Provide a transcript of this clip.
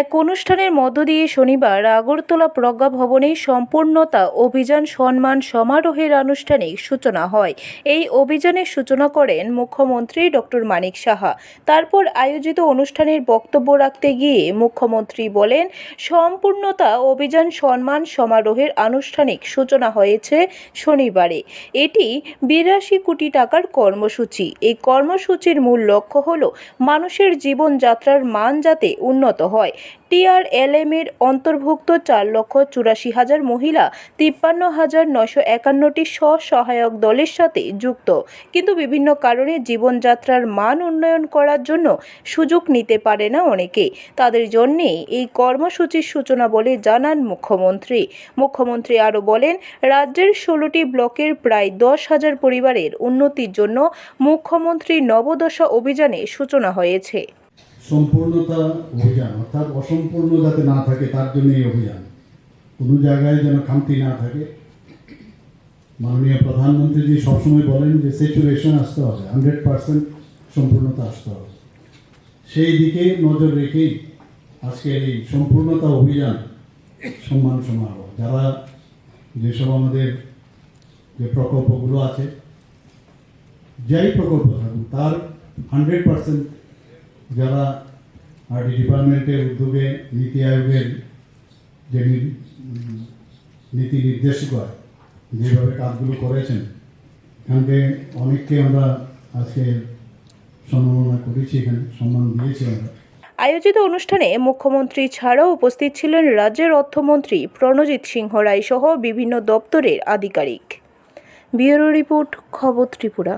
এক অনুষ্ঠানের মধ্য দিয়ে শনিবার আগরতলা প্রজ্ঞা ভবনে সম্পূর্ণতা অভিযান সম্মান সমারোহের আনুষ্ঠানিক সূচনা হয়। এই অভিযানের সূচনা করেন মুখ্যমন্ত্রী ডক্টর মানিক সাহা। তারপর আয়োজিত অনুষ্ঠানের বক্তব্য রাখতে গিয়ে মুখ্যমন্ত্রী বলেন, সম্পূর্ণতা অভিযান সম্মান সমারোহের আনুষ্ঠানিক সূচনা হয়েছে শনিবারে। এটি বিরাশি কোটি টাকার কর্মসূচি। এই কর্মসূচির মূল লক্ষ্য হল মানুষের জীবনযাত্রার মান যাতে উন্নত হয়। টিআরএলএম এর অন্তর্ভুক্ত চার লক্ষ চুরাশি হাজার মহিলা তিপ্পান্ন হাজার নশো একান্নটি স্বসহায়ক দলের সাথে যুক্ত। কিন্তু বিভিন্ন কারণে জীবনযাত্রার মান উন্নয়ন করার জন্য সুযোগ নিতে পারে না অনেকে। তাদের জন্যেই এই কর্মসূচির সূচনা বলে জানান মুখ্যমন্ত্রী। মুখ্যমন্ত্রী আরও বলেন, রাজ্যের ষোলোটি ব্লকের প্রায় দশ হাজার পরিবারের উন্নতির জন্য মুখ্যমন্ত্রী নবদশা অভিযানে সূচনা হয়েছে। সম্পূর্ণতা অভিযান, অর্থাৎ অসম্পূর্ণ যাতে না থাকে, তার জন্য এই অভিযান। কোনো জায়গায় যেন খামতি না থাকে। মাননীয় প্রধানমন্ত্রীজি সবসময় বলেন যে স্যাচুরেশন আসতে হবে হান্ড্রেড পার্সেন্ট সম্পূর্ণতা আসতে হবে। সেই দিকে নজর রেখেই আজকের এই সম্পূর্ণতা অভিযান সম্মান সমারোহ। যারা যেসব আমাদের যে প্রকল্পগুলো আছে, যাই প্রকল্প থাকুক, তার হান্ড্রেড পার্সেন্ট যারা আরডি ডিপার্টমেন্টের উদ্যোগে নীতি আয়োগের যে নীতি নির্দেশিকা যেভাবে কাজগুলো করেছেন, এখানকে অনেককে আমরা আজকে সম্মাননা করেছি, এখানে সম্মান দিয়েছি আমরা। আয়োজিত অনুষ্ঠানে মুখ্যমন্ত্রী ছাড়াও উপস্থিত ছিলেন রাজ্যের অর্থমন্ত্রী প্রণজিৎ সিংহ রায় সহ বিভিন্ন দপ্তরের আধিকারিক। ব্যুরো রিপোর্ট খবর ত্রিপুরা।